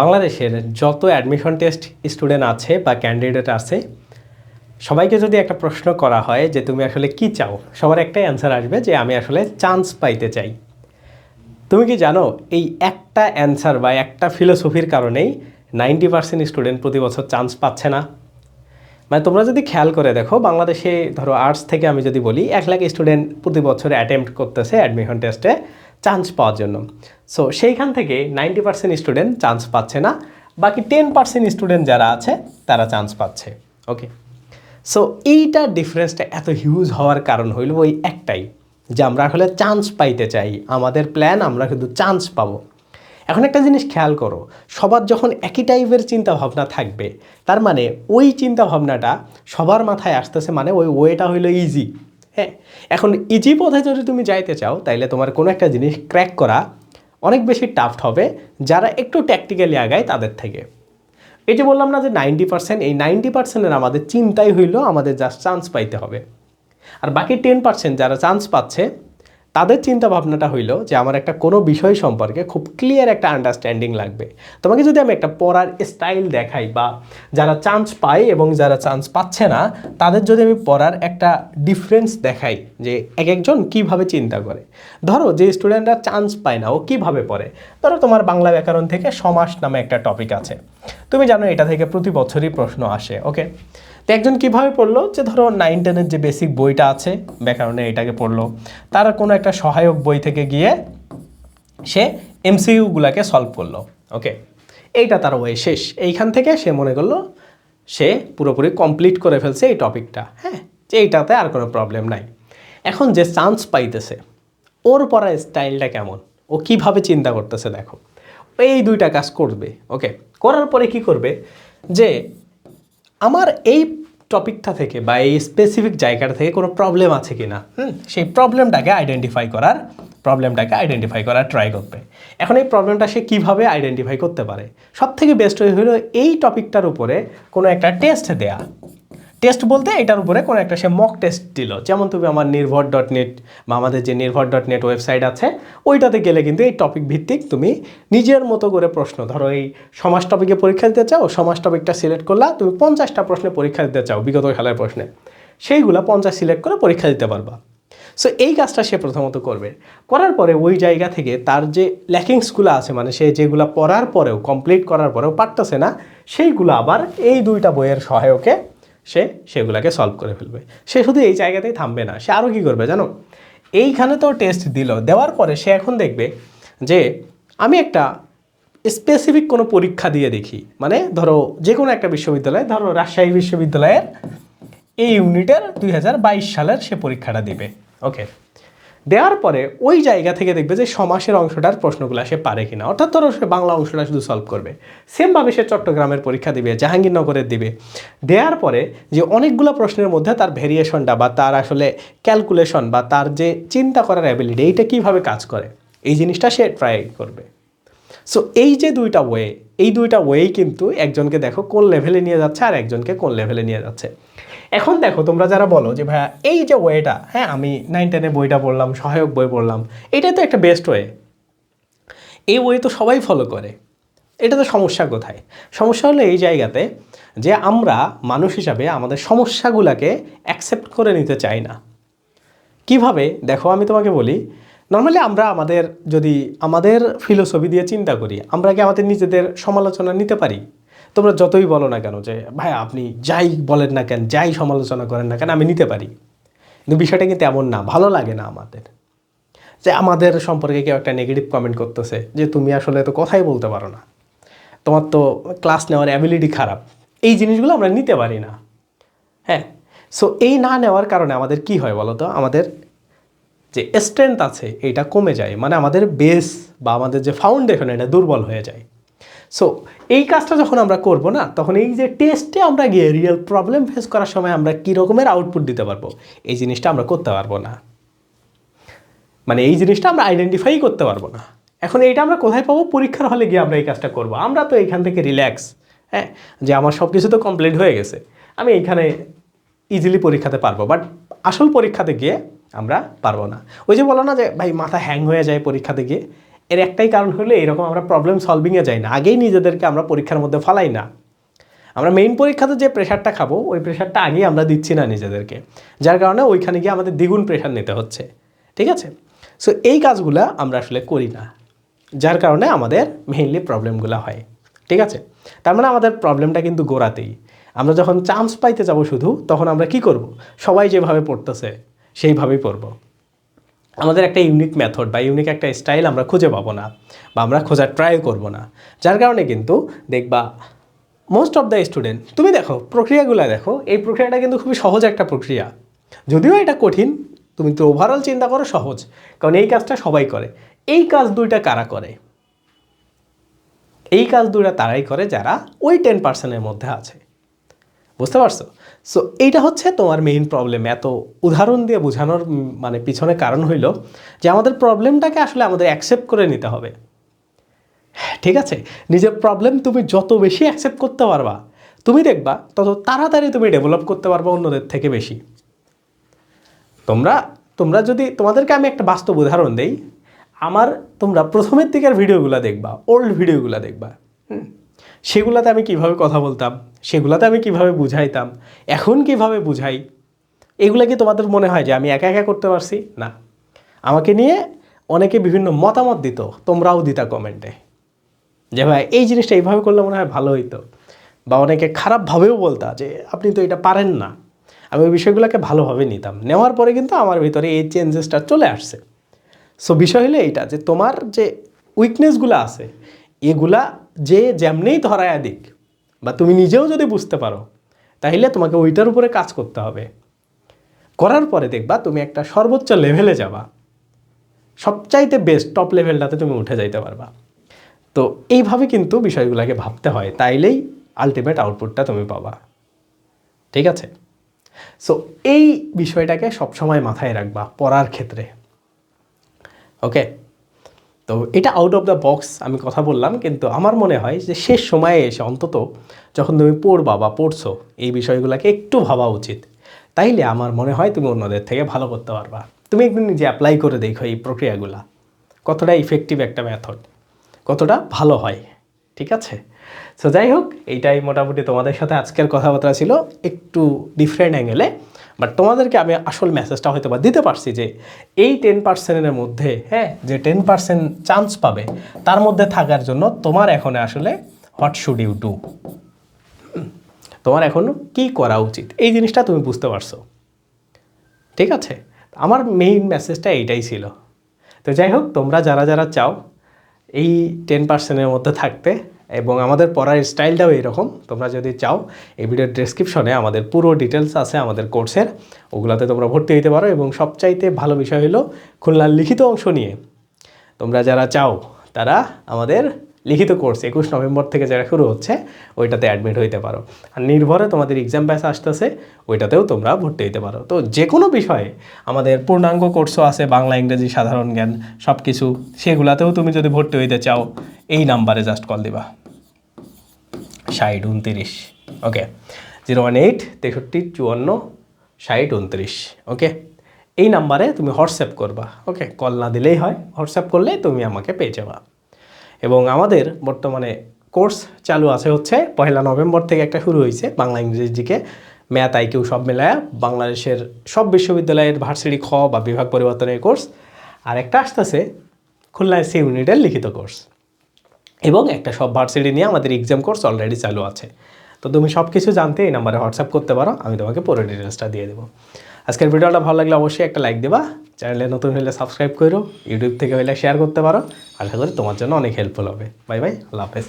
বাংলাদেশের যত admission test student আছে বা ক্যান্ডিডেট আছে, সবাইকে যদি একটা প্রশ্ন করা হয় যে তুমি আসলে কি চাও, সবার একটাই অ্যান্সার আসবে যে আমি আসলে চান্স পাইতে চাই। তুমি কি জানো, এই একটা অ্যান্সার বা একটা ফিলোসফির কারণেই নাইনটি পার্সেন্ট স্টুডেন্ট প্রতি বছর চান্স পাচ্ছে না। মানে তোমরা যদি খেয়াল করে দেখো, বাংলাদেশে ধরো আর্টস থেকে আমি যদি বলি, এক লাখ স্টুডেন্ট প্রতি বছর অ্যাটেম্প্ট করতেছে অ্যাডমিশন টেস্টে চান্স পাওয়ার জন্য। সো সেইখান থেকে নাইনটি পার্সেন্ট স্টুডেন্ট চান্স পাচ্ছে না। বাকি টেন পার্সেন্ট স্টুডেন্ট যারা আছে, তারা চান্স পাচ্ছে। ওকে সো এইটার ডিফারেন্সটা এত হিউজ হওয়ার কারণ হইল ওই একটাই, যে আমরা আসলে চান্স পাইতে চাই। আমাদের প্ল্যান আমরা কিন্তু চান্স পাবো। এখন একটা জিনিস খেয়াল করো, সবার যখন একই টাইপের চিন্তা ভাবনা থাকবে, তার মানে ওই চিন্তা ভাবনাটা সবার মাথায় আসতেছে মানে ওই ওয়েটা হইল ইজি হ্যাঁ এখন ইজি পথে যদি তুমি যাইতে চাও, তাইলে তোমার কোনো একটা জিনিস ক্র্যাক করা অনেক বেশি টাফ হবে, যারা একটু ট্যাকটিক্যালি আগায় তাদের থেকে। এই যে বললাম না যে নাইনটি পার্সেন্ট এই নাইনটি পার্সেন্টের আমাদের চিন্তাই হইল আমাদের জাস্ট চান্স পাইতে হবে। আর বাকি টেন পার্সেন্ট যারা চান্স পাচ্ছে তাদের চিন্তা ভাবনাটা হইল যে আমার একটা কোনো বিষয় সম্পর্কে খুব ক্লিয়ার একটা আন্ডারস্ট্যান্ডিং লাগবে। তোমাকে যদি আমি একটা পড়ার স্টাইল দেখাই বা যারা চান্স পায় এবং যারা চান্স পাচ্ছে না, তাদের যদি আমি পড়ার একটা ডিফারেন্স দেখাই যে এক একজন কীভাবে চিন্তা করে। ধরো যে স্টুডেন্টরা চান্স পায় না, ও কীভাবে পড়ে? ধরো তোমার বাংলা ব্যাকরণ থেকে সমাস নামে একটা টপিক আছে। তুমি জানো এটা থেকে প্রতি বছরই প্রশ্ন আসে ওকে তো একজন কীভাবে পড়ল? যে ধরো নাইন টেনের যে বেসিক বইটা আছে ব্যাকরণে এটাকে পড়ল, তার কোনো একটা সহায়ক বই থেকে গিয়ে সে এমসিইউগুলোকে সলভ করল ওকে এইটা তার ওয়ে শেষ। এইখান থেকে সে মনে করল, সে পুরোপুরি কমপ্লিট করে ফেলছে এই টপিকটা হ্যাঁ? যে এইটাতে আর কোনো প্রবলেম নাই। এখন যে চান্স পাইতেছে, ওর পড়ার স্টাইলটা কেমন? ও কীভাবে চিন্তা করতেছে, দেখো। এই দুইটা কাজ করবে ওকে করার পরে কি করবে? যে আমার এই টপিকটা থেকে বা এই স্পেসিফিক জায়গাটা থেকে কোনো প্রবলেম আছে কি না হুম? সেই প্রবলেমটাকে আইডেন্টিফাই করার প্রবলেমটাকে আইডেন্টিফাই করার ট্রাই করবে। এখন এই প্রবলেমটা সে কীভাবে আইডেন্টিফাই করতে পারে? সব থেকে বেস্ট হয়ে হলো এই টপিকটার উপরে কোনো একটা টেস্ট দেয়া। টেস্ট বলতে এটার উপরে কোনো একটা সে মক টেস্ট দিল। যেমন তুমি আমার নির্ভর ডট নেট বা আমাদের যে নির্ভর ডট নেট ওয়েবসাইট আছে, ওইটাতে গেলে কিন্তু এই টপিক ভিত্তিক তুমি নিজের মতো করে প্রশ্ন, ধরো এই সমাজ টপিকে পরীক্ষা দিতে চাও, সমাজ টপিকটা সিলেক্ট করলা, তুমি পঞ্চাশটা প্রশ্নে পরীক্ষা দিতে চাও, বিগত খেলার প্রশ্নে। সেইগুলো পঞ্চাশ সিলেক্ট করে পরীক্ষা দিতে পারবা। সো এই কাজটা সে প্রথমত করবে। করার পরে ওই জায়গা থেকে তার যে ল্যাকিংসগুলো আছে মানে সে যেগুলো পড়ার পরেও কমপ্লিট করার পরেও পারতেছে না, সেইগুলো আবার এই দুইটা বইয়ের সহায়কে সে সেগুলোকে সলভ করে ফেলবে। সে শুধু এই জায়গাতেই থামবে না, সে আরও কী করবে জানো? এইখানে তো টেস্ট দিল, দেওয়ার পরে সে এখন দেখবে যে আমি একটা স্পেসিফিক কোনো পরীক্ষা দিয়ে দেখি। মানে ধরো যে কোনো একটা বিশ্ববিদ্যালয়, ধরো রাজশাহী বিশ্ববিদ্যালয়ের এই ইউনিটের দুই হাজার বাইশ সালের সে পরীক্ষাটা দিবে। ওকে দেওয়ার পরে ওই জায়গা থেকে দেখবে যে সমাসের অংশটার প্রশ্নগুলো সে পারে কিনা। অর্থাৎ ধরো সে বাংলা অংশটা শুধু সলভ করবে। সেমভাবে সে চট্টগ্রামের পরীক্ষা দিবে, জাহাঙ্গীরনগরের দিবে। দেওয়ার পরে যে অনেকগুলো প্রশ্নের মধ্যে তার ভেরিয়েশনটা বা তার আসলে ক্যালকুলেশন বা তার যে চিন্তা করার অ্যাবিলিটি এইটা কীভাবে কাজ করে? এই জিনিসটা সে ট্রাই করবে। সো এই যে দুইটা ওয়ে এই দুইটা ওয়েই কিন্তু একজনকে দেখো কোন লেভেলে নিয়ে যাচ্ছে আর একজনকে কোন লেভেলে নিয়ে যাচ্ছে। এখন দেখো, তোমরা যারা বলো যে, ভাইয়া, এই যে ওয়েটা হ্যাঁ আমি নাইন টেনে বইটা পড়লাম, সহায়ক বই পড়লাম, এটা তো একটা বেস্ট ওয়ে এই ওয়ে তো সবাই ফলো করে। এটা তো সমস্যা কোথায় সমস্যা হলো এই জায়গাতে যে, আমরা মানুষ হিসাবে আমাদের সমস্যাগুলোকে অ্যাকসেপ্ট করে নিতে চাই না। কীভাবে? দেখো, আমি তোমাকে বলি নর্মালি আমরা আমাদের, যদি আমাদের ফিলোসফি দিয়ে চিন্তা করি, আমরা কি আমাদের নিজেদের সমালোচনা নিতে পারি? তোমরা যতই বলো না কেন যে, ভাই, আপনি যাই বলেন না কেন, যাই সমালোচনা করেন না কেন, আমি নিতে পারি। কিন্তু বিষয়টা কিন্তু এমন না, ভালো লাগে না আমাদের। যে আমাদের সম্পর্কে কেউ একটা নেগেটিভ কমেন্ট করতেছে, যে তুমি আসলে তো কথাই বলতে পারো না। তোমার তো ক্লাস নেওয়ার অ্যাবিলিটি খারাপ। এই জিনিসগুলো আমরা নিতে পারি না। হ্যাঁ? সো এই না নেওয়ার কারণে আমাদের কি হয় বলো তো? আমাদের যে স্ট্রেংথ আছে, এটা কমে যায়। মানে আমাদের বেস বা আমাদের যে ফাউন্ডেশন এটা দুর্বল হয়ে যায়। সো এই কাজটা যখন আমরা করব না, তখন এই যে টেস্টে আমরা গিয়ে রিয়েল প্রবলেম ফেস করার সময় আমরা কী রকমের আউটপুট দিতে পারব? এই জিনিসটা আমরা করতে পারব না। মানে এই জিনিসটা আমরা আইডেন্টিফাই করতে পারব না। এখন এইটা আমরা কোথায় পাবো? পরীক্ষার হলে গিয়ে আমরা এই কাজটা করব। আমরা তো এইখান থেকে রিল্যাক্স হ্যাঁ? যে আমার সব কিছু তো কমপ্লিট হয়ে গেছে। আমি এইখানে ইজিলি পরীক্ষাতে পারব বাট আসল পরীক্ষাতে গিয়ে আমরা পারব না। ওই যে বলো না যে, ভাই, মাথা হ্যাং হয়ে যায় পরীক্ষাতে গিয়ে? এর একটাই কারণ হলো এরকম আমরা প্রবলেম সলভিংয়ে যাই না। আগেই নিজেদেরকে আমরা পরীক্ষার মধ্যে ফালাই না। আমরা মেইন পরীক্ষাতে যে প্রেশারটা খাব, ওই প্রেশারটা আগেই আমরা দিচ্ছি না নিজেদেরকে। যার কারণে ওইখানে গিয়ে আমাদের দ্বিগুণ প্রেশার নিতে হচ্ছে। ঠিক আছে? সো এই কাজগুলা আমরা আসলে করি না। যার কারণে আমাদের মেইনলি প্রবলেমগুলো হয়। ঠিক আছে? তার মানে আমাদের প্রবলেমটা কিন্তু গোড়াতেই। আমরা যখন চান্স পাইতে যাব শুধু, তখন আমরা কি করব? সবাই যেভাবে পড়তেছে, সেইভাবেই পড়ব। আমাদের একটা ইউনিক মেথড বা ইউনিক একটা স্টাইল আমরা খুঁজে পাবো না বা আমরা খোঁজার ট্রাই করব না। যার কারণে কিন্তু দেখবা মোস্ট অফ দ্য স্টুডেন্ট তুমি দেখো, প্রক্রিয়াগুলো দেখো, এই প্রক্রিয়াটা কিন্তু খুবই সহজ একটা প্রক্রিয়া। যদিও এটা কঠিন, তুমি তো ওভারঅল চিন্তা করো সহজ, কারণ এই কাজটা সবাই করে। এই কাজ দুইটা কারা করে? এই কাজ দুইটা তারাই করে যারা ওই টেন পার্সেন্টের মধ্যে আছে। বুঝতে পারছ? সো এইটা হচ্ছে তোমার মেইন প্রবলেম এত উদাহরণ দিয়ে বোঝানোর মানে পিছনে কারণ হইল যে আমাদের প্রবলেমটাকে আসলে আমাদের অ্যাকসেপ্ট করে নিতে হবে। ঠিক আছে? নিজের প্রবলেম তুমি যত বেশি অ্যাকসেপ্ট করতে পারবা, তুমি দেখবা তত তাড়াতাড়ি তুমি ডেভেলপ করতে পারবা অন্যদের থেকে বেশি। তোমরা তোমরা যদি, তোমাদেরকে আমি একটা বাস্তব উদাহরণ দেই। আমার তোমরা প্রথমের দিকের ভিডিওগুলো দেখবা ওল্ড ভিডিওগুলো দেখবা, হুম। সেগুলাতে আমি কীভাবে কথা বলতাম? সেগুলাতে আমি কীভাবে বুঝাইতাম? এখন কীভাবে বুঝাই? এগুলো কি তোমাদের মনে হয় যে আমি একা একা করতে পারছি? না। আমাকে নিয়ে অনেকে বিভিন্ন মতামত দিত, তোমরাও দিতা কমেন্টে যে ভাই, এই জিনিসটা এইভাবে করলে মনে হয় ভালো হইতো। বা অনেকে খারাপভাবেও বলতা যে, আপনি তো এটা পারেন না। আমি ওই বিষয়গুলোকে ভালোভাবে নিতাম। নেওয়ার পরে কিন্তু আমার ভিতরে এই চেঞ্জেসটা চলে আসছে। সো বিষয় হলো এইটা যে তোমার যে উইকনেসগুলো আছে এগুলা যে যেমনেই ধরায় দিক, বা তুমি নিজেও যদি বুঝতে পারো তাহলে তোমাকে ওইটার উপরে কাজ করতে হবে। করার পরে দেখবা তুমি একটা সর্বোচ্চ লেভেলে যাবা। সবচাইতে বেস্ট টপ লেভেলটাতে তুমি উঠে যাইতে পারবা। তো এইভাবে কিন্তু বিষয়গুলোকে ভাবতে হয়, তাইলেই আলটিমেট আউটপুটটা তুমি পাবা। ঠিক আছে? সো এই বিষয়টাকে সবসময় মাথায় রাখবা পড়ার ক্ষেত্রে। ওকে তো এটা আউট অফ দ্য বক্স আমি কথা বললাম, কিন্তু আমার মনে হয় যে শেষ সময়ে এসে অন্তত যখন তুমি পড়বা বা পড়ছো, এই বিষয়গুলোকে একটু ভাবা উচিত। তাইলে আমার মনে হয় তুমি অন্যদের থেকে ভালো করতে পারবা। তুমি একটু নিজে অ্যাপ্লাই করে দেখো এই প্রক্রিয়াগুলা। কতটা ইফেক্টিভ একটা মেথড কতটা ভালো হয়, ঠিক আছে? সো যাই হোক, এইটাই মোটামুটি তোমাদের সাথে আজকের কথাবার্তা ছিল। একটু ডিফারেন্ট অ্যাঙ্গেলে বাট তোমাদেরকে আমি আসল মেসেজটা হয়তো বা দিতে পারছি যে এই টেন পার্সেন্টের মধ্যে হ্যাঁ যে টেন পার্সেন্ট চান্স পাবে, তার মধ্যে থাকার জন্য তোমার এখন আসলে হোয়াট শুড ইউ ডু তোমার এখন কি করা উচিত? এই জিনিসটা তুমি বুঝতে পারছ। ঠিক আছে? আমার মেইন মেসেজটা এইটাই ছিল। তো যাই হোক, তোমরা যারা যারা চাও এই টেন পার্সেন্টের মধ্যে থাকতে এবং আমাদের পড়ার স্টাইলটাও এরকম তোমরা যদি চাও, এই ভিডিওর ডেসক্রিপশনে আমাদের পুরো ডিটেলস আছে আমাদের কোর্সের ওগুলাতে তোমরা ভর্তি হইতে পারো এবং সবচাইতে ভালো বিষয় হলো খুলনার লিখিত অংশ নিয়ে। তোমরা যারা চাও, তারা আমাদের লিখিত কোর্স একুশ নভেম্বর থেকে যারা শুরু হচ্ছে, ওইটাতে অ্যাডমিট হইতে পারো। আর নির্ভরে তোমাদের এক্সাম ব্যাস আসতেছে, ওইটাতেও তোমরা ভর্তি হইতে পারো। তো যে কোনো বিষয়ে আমাদের পূর্ণাঙ্গ কোর্সও আছে, বাংলা, ইংরেজি, সাধারণ জ্ঞান সব কিছু সেগুলাতেও তুমি যদি ভর্তি হইতে চাও এই নাম্বারে জাস্ট কল দিবা। ষাট উনতিরিশ ওকে জিরো ওয়ান এইট তেষট্টি, চুয়ান্ন, ষাট উনত্রিশ ওকে এই নাম্বারে তুমি হোয়াটসঅ্যাপ করবা ওকে কল না দিলেই হয়, হোয়াটসঅ্যাপ করলে তুমি আমাকে পেয়ে যাবা। এবং আমাদের বর্তমানে কোর্স চালু আছে হচ্ছে পয়লা নভেম্বর থেকে একটা শুরু হয়েছে বাংলা ইংরেজিকে ম্যাথ আইকিউ সব মেলায় বাংলাদেশের সব বিশ্ববিদ্যালয়ের ভার্সিটি খ বা বিভাগ পরিবর্তনের কোর্স আর একটা আসতেছে খুলনা এসি ইউনিটের লিখিত কোর্স এবং একটা সব ভার্সিটি নিয়ে আমাদের এক্সাম কোর্স অলরেডি চালু আছে। তো তুমি সব কিছু জানতে এই নাম্বারে হোয়াটসঅ্যাপ করতে পারো, আমি তোমাকে পুরো ডিটেলসটা দিয়ে দেবো। আজকের ভিডিওটা ভালো লাগলে অবশ্যই একটা লাইক দেবা চ্যানেলে নতুন হলে সাবস্ক্রাইব করো ইউটিউব থেকে হলে শেয়ার করতে পারো। আশা করি তোমার জন্য অনেক হেল্পফুল হবে। বাই বাই আল্লাহ হাফেজ।